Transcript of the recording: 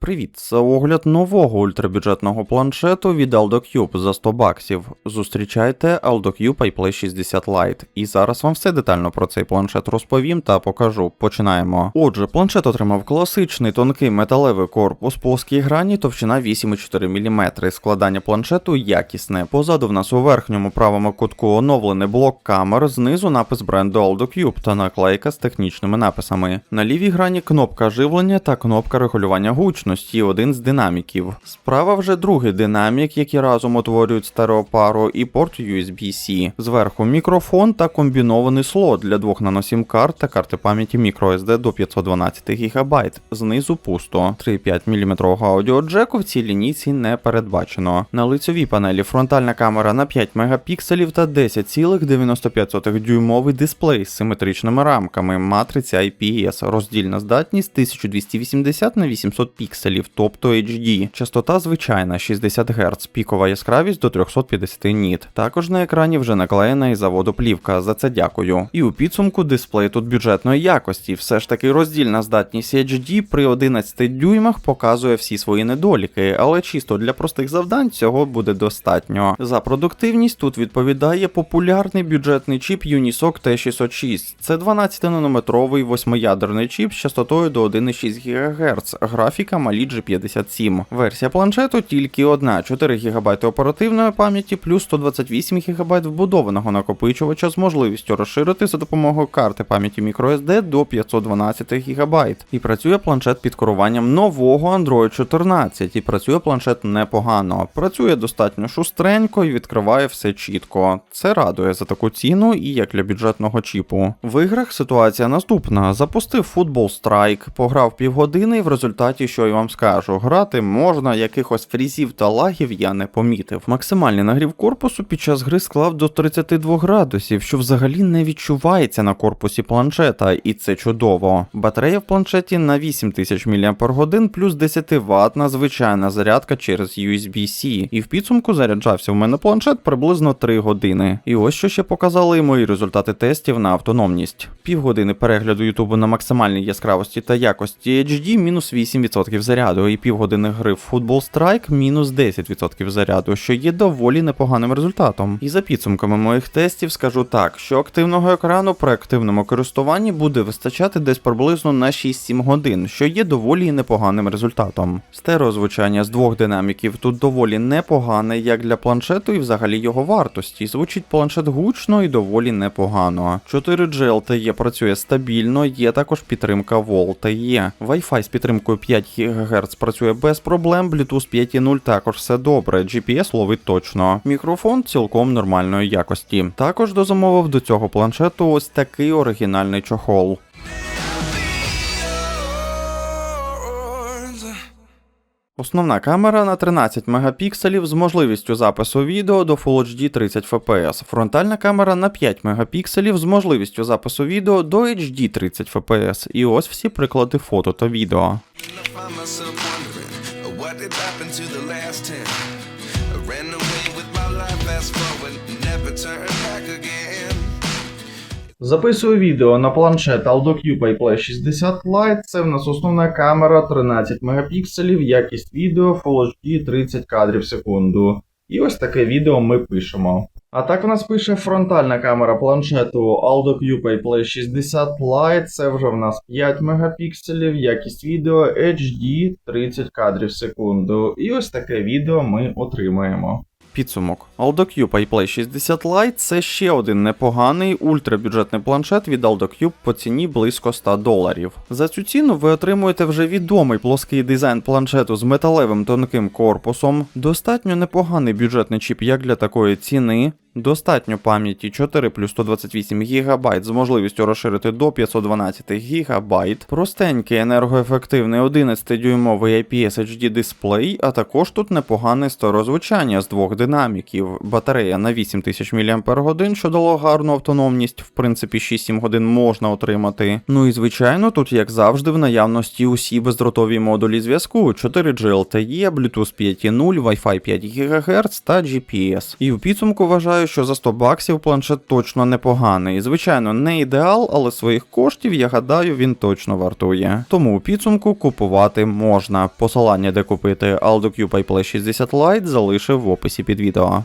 Привіт, це огляд нового ультрабюджетного планшету від AldoCube за 100 баксів. Зустрічайте AldoCube iPlay 60 Lite. І зараз вам все детально про цей планшет розповім та покажу. Починаємо. Отже, планшет отримав класичний тонкий металевий корпус, плоскій грані, товщина 8,4 мм. Складання планшету якісне. Позаду в нас у верхньому правому кутку оновлений блок камер, знизу напис бренду AldoCube та наклейка з технічними написами. На лівій грані кнопка живлення та кнопка регулювання гучності, один з динаміків. Справа вже другий динамік, які разом утворюють стереопару, і порт USB-C. Зверху мікрофон та комбінований слот для двох наносім карт та карти пам'яті microSD до 512 ГБ. Знизу пусто. 3,5 мм аудіоджеку в цій лінійці не передбачено. На лицьовій панелі фронтальна камера на 5 мегапікселів та 10,95 дюймовий дисплей з симетричними рамками, матриця IPS, роздільна здатність 1280 на 800 пікселів, тобто HD. Частота звичайна 60 Гц, пікова яскравість до 350 ніт. Також на екрані вже наклеєна із заводу плівка, за це дякую. І у підсумку дисплей тут бюджетної якості. Все ж таки роздільна здатність HD при 11 дюймах показує всі свої недоліки, але чисто для простих завдань цього буде достатньо. За продуктивність тут відповідає популярний бюджетний чіп Unisoc T606. Це 12-нанометровий восьмиядерний чіп з частотою до 1,6 ГГц. Графіка Mali G57. Версія планшету тільки одна: 4 ГБ оперативної пам'яті плюс 128 ГБ вбудованого накопичувача з можливістю розширити за допомогою карти пам'яті microSD до 512 ГБ. І працює планшет під керуванням нового Android 14. І працює планшет непогано. Працює достатньо шустренько і відкриває все чітко. Це радує за таку ціну і як для бюджетного чіпу. В іграх ситуація наступна: запустив Football Strike, пограв півгодини, і в результаті, що вам скажу, грати можна, якихось фрізів та лагів я не помітив. Максимальний нагрів корпусу під час гри склав до 32 градусів, що взагалі не відчувається на корпусі планшета, і це чудово. Батарея в планшеті на 8000 мАч плюс 10 Вт на звичайна зарядка через USB-C. І в підсумку заряджався в мене планшет приблизно 3 години. І ось що ще показали мої результати тестів на автономність. Півгодини перегляду Ютубу на максимальній яскравості та якості HD мінус 8% заряду, і півгодини гри в Football Strike мінус 10% заряду, що є доволі непоганим результатом. І за підсумками моїх тестів скажу так, що активного екрану при активному користуванні буде вистачати десь приблизно на 6-7 годин, що є доволі непоганим результатом. Стереозвучання з двох динаміків тут доволі непогане як для планшету і взагалі його вартості. Звучить планшет гучно і доволі непогано. 4G LTE працює стабільно, є також підтримка в LTE. Wi-Fi з підтримкою 5 ГГц працює без проблем, Bluetooth 5.0 також все добре, GPS ловить точно. Мікрофон цілком нормальної якості. Також дозамовив до цього планшету ось такий оригінальний чохол. Основна камера на 13 мегапікселів з можливістю запису відео до Full HD 30 FPS. Фронтальна камера на 5 мегапікселів з можливістю запису відео до HD 30 FPS. І ось всі приклади фото та відео. Записую відео на планшет AldoCube iPlay 60 Lite. Це в нас основна камера 13 мегапікселів, якість відео Full HD 30 кадрів в секунду. І ось таке відео ми пишемо. А так в нас пише фронтальна камера планшету AldoCube iPlay 60 Lite. Це вже в нас 5 мегапікселів, якість відео HD 30 кадрів в секунду. І ось таке відео ми отримаємо. Підсумок. AldoQ iPlay 60 Lite це ще один непоганий ультрабюджетний планшет від AldoCube по ціні близько 100 доларів. За цю ціну ви отримуєте вже відомий плоский дизайн планшету з металевим тонким корпусом, достатньо непоганий бюджетний чіп як для такої ціни. Достатньо пам'яті 4 плюс 128 ГБ з можливістю розширити до 512 ГБ, простенький енергоефективний 11-дюймовий IPS HD дисплей, а також тут непогане стереозвучання з двох динаміків, батарея на 8000 мАч, що дало гарну автономність, в принципі 6-7 годин можна отримати. Ну і звичайно, тут, як завжди, в наявності усі бездротові модулі зв'язку, 4G LTE, Bluetooth 5.0, Wi-Fi 5 ГГц та GPS. І в підсумку вважаю, що за 100 баксів планшет точно непоганий. Звичайно, не ідеал, але своїх коштів, я гадаю, він точно вартує. Тому у підсумку купувати можна. Посилання, де купити Aldo Q Play 60 Lite, залишив в описі під відео.